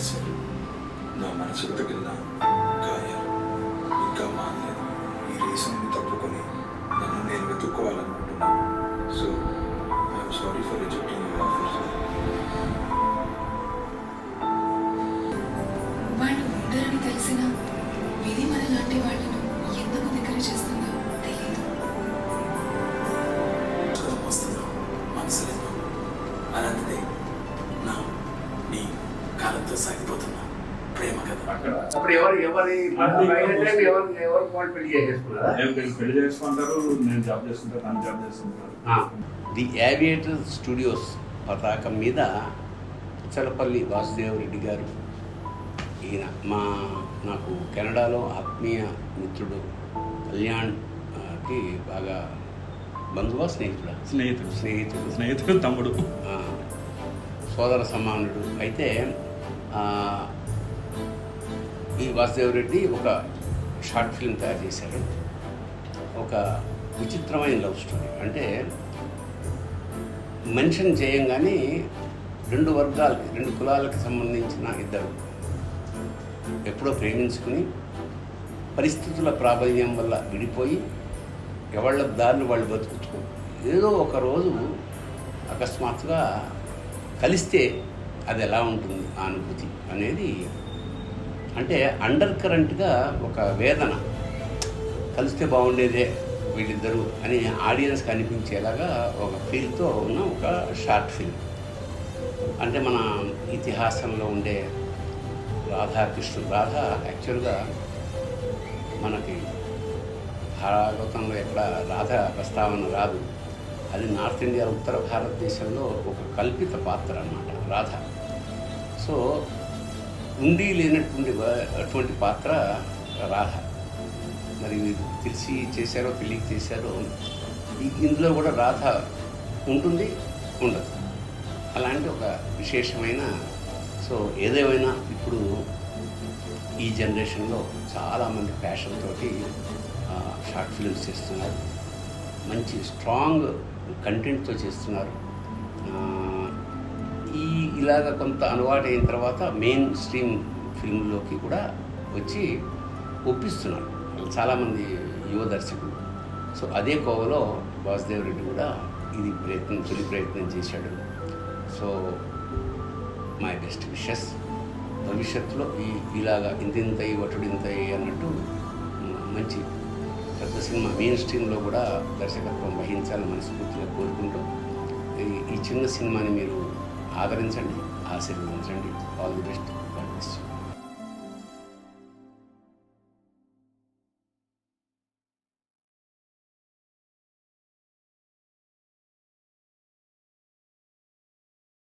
చేశారు. నా మనసుకు తగిలిన గాయాలు ఇంకా మానలేదు. ఈ రేసు తప్పుకొని నన్ను నేను వెతుక్కోవాలని కాలంతో సాగిపోతున్నా. ప్రేమ కదా. అప్పుడు ఎవరు ఎవరి పెళ్ళి చేసేసుకున్నారా? చేసుకుంటారు నేను జాబ్ చేసుకుంటాను తను జాబ్ చేసుకుంటారు ఆ. ది యావియేటర్ స్టూడియోస్ పతాకం మీద చలపల్లి వాసుదేవరెడ్డి గారు ఈయన మా నాకు కెనడాలో ఆత్మీయ మిత్రుడు కళ్యాణ్ ఆ, కి బాగా బంధువా స్నేహితుడా? స్నేహితుడు. స్నేహితుడు. స్నేహితుడు తమ్ముడు. ఆ, సోదర సమానుడు. అయితే ఈ వాసుదేవరెడ్డి ఒక షార్ట్ ఫిల్మ్ తయారు చేశారు. ఒక విచిత్రమైన లవ్ స్టోరీ. అంటే మెన్షన్ చేయంగానే రెండు వర్గాలకి రెండు కులాలకు సంబంధించిన ఇద్దరు ఎప్పుడో ప్రేమించుకుని పరిస్థితుల ప్రాబల్యం వల్ల విడిపోయి ఎవళ్ళ దారిని వాళ్ళు బతుకుతూ ఏదో ఒక రోజు అకస్మాత్తుగా కలిస్తే అది ఎలా ఉంటుంది ఆ అనుభూతి అనేది అంటే అండర్ కరెంట్గా ఒక వేదన. కలిస్తే బాగుండేదే వీళ్ళిద్దరూ అని ఆడియన్స్ కనిపించేలాగా ఒక ఫీల్తో ఉన్న ఒక షార్ట్ ఫిల్మ్. అంటే మన ఇతిహాసంలో ఉండే రాధాకృష్ణుడు రాధ యాక్చువల్గా మనకి భాగవతంలో ఎక్కడ రాధ ప్రస్తావన రాదు. అది నార్త్ ఇండియా ఉత్తర భారతదేశంలో ఒక కల్పిత పాత్ర అన్నమాట రాధ. సో ఉండి లేనటువంటి అటువంటి పాత్ర రాధ. మరి మీరు తెలిసి చేశారో తెలియక చేశారో ఇందులో కూడా రాధ ఉంటుంది ఉండదు. అలాంటి ఒక విశేషమైన సో ఏదేమైనా ఇప్పుడు ఈ జనరేషన్లో చాలామంది ఫ్యాషన్ తోటి షార్ట్ ఫిల్మ్స్ చేస్తున్నారు. మంచి స్ట్రాంగ్ కంటెంట్తో చేస్తున్నారు. ఇలాగ కొంత అలవాటు అయిన తర్వాత మెయిన్ స్ట్రీమ్ ఫిల్మ్లోకి కూడా వచ్చి ఒప్పిస్తున్నారు. చాలామంది యువ దర్శకులు. సో అదే కోవలో వాసుదేవ్ రెడ్డి కూడా ఇది ప్రయత్నం తొలి ప్రయత్నం చేశాడు. సో మై బెస్ట్ విషెస్ భవిష్యత్తులో ఈ ఇలాగా ఇంతింతయి ఇంత అన్నట్టు మంచి పెద్ద సినిమా మెయిన్ స్ట్రీమ్లో కూడా దర్శకత్వం వహించాలని మనస్ఫూర్తిగా కోరుకుంటూ ఈ చిన్న సినిమాని మీరు ఆదరించండి ఆశీర్వదించండి. All the best